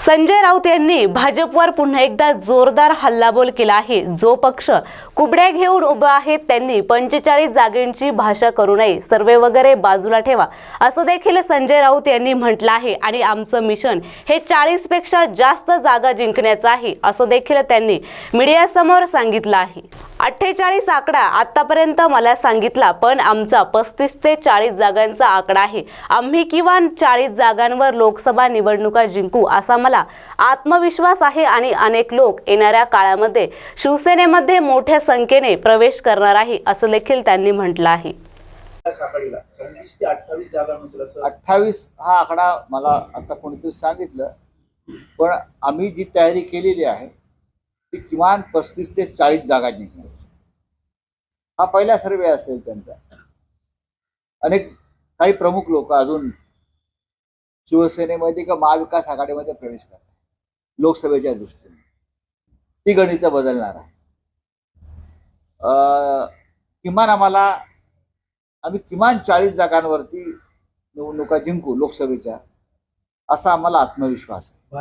संजय राऊत यांनी भाजपवर पुन्हा एकदा जोरदार हल्लाबोल केला आहे. जो पक्ष कुबड्या घेऊन उभा आहे त्यांनी पंचेचाळीस जागेंची भाषा करू नये. सर्वे वगैरे बाजूला ठेवा. असं देखील संजय राऊत यांनी म्हटलं आहे. आणि आमचं मिशन हे चाळीसपेक्षा जास्त जागा जिंकण्याचं आहे असं देखील त्यांनी मीडियासमोर सांगितलं आहे. अठ्ठेचाळीस आकडा आतापर्यंत मला सांगितला पण आमचा पस्तीस ते चाळीस जागांचा आकडा आहे. आम्ही किमान चाळीस जागांवर लोकसभा निवडणुका जिंकू असा मला आत्मविश्वास आहे आणि अनेक लोक येणाऱ्या काळामध्ये शिवसेनेमध्ये मोठ्या संख्येने प्रवेश करणार आहे असं देखील त्यांनी म्हटलं आहे. अठ्ठावीस हा आकडा मला आता कोणीतरी सांगितलं पण आम्ही जी तयारी केलेली आहे ती किमान पस्तीस ते चाळीस जागा जिंकण्याची हा पहिला सर्वे असेल त्यांचा. अनेक काही प्रमुख लोक अजून शिवसेनेमध्ये किंवा महाविकास आघाडीमध्ये प्रवेश करतात लोकसभेच्या दृष्टीने. ती गणित बदलणार आहे. अं, किमान आम्हाला आम्ही किमान चाळीस जागांवरती निवडणुका जिंकू लोकसभेच्या असा आम्हाला आत्मविश्वास आहे.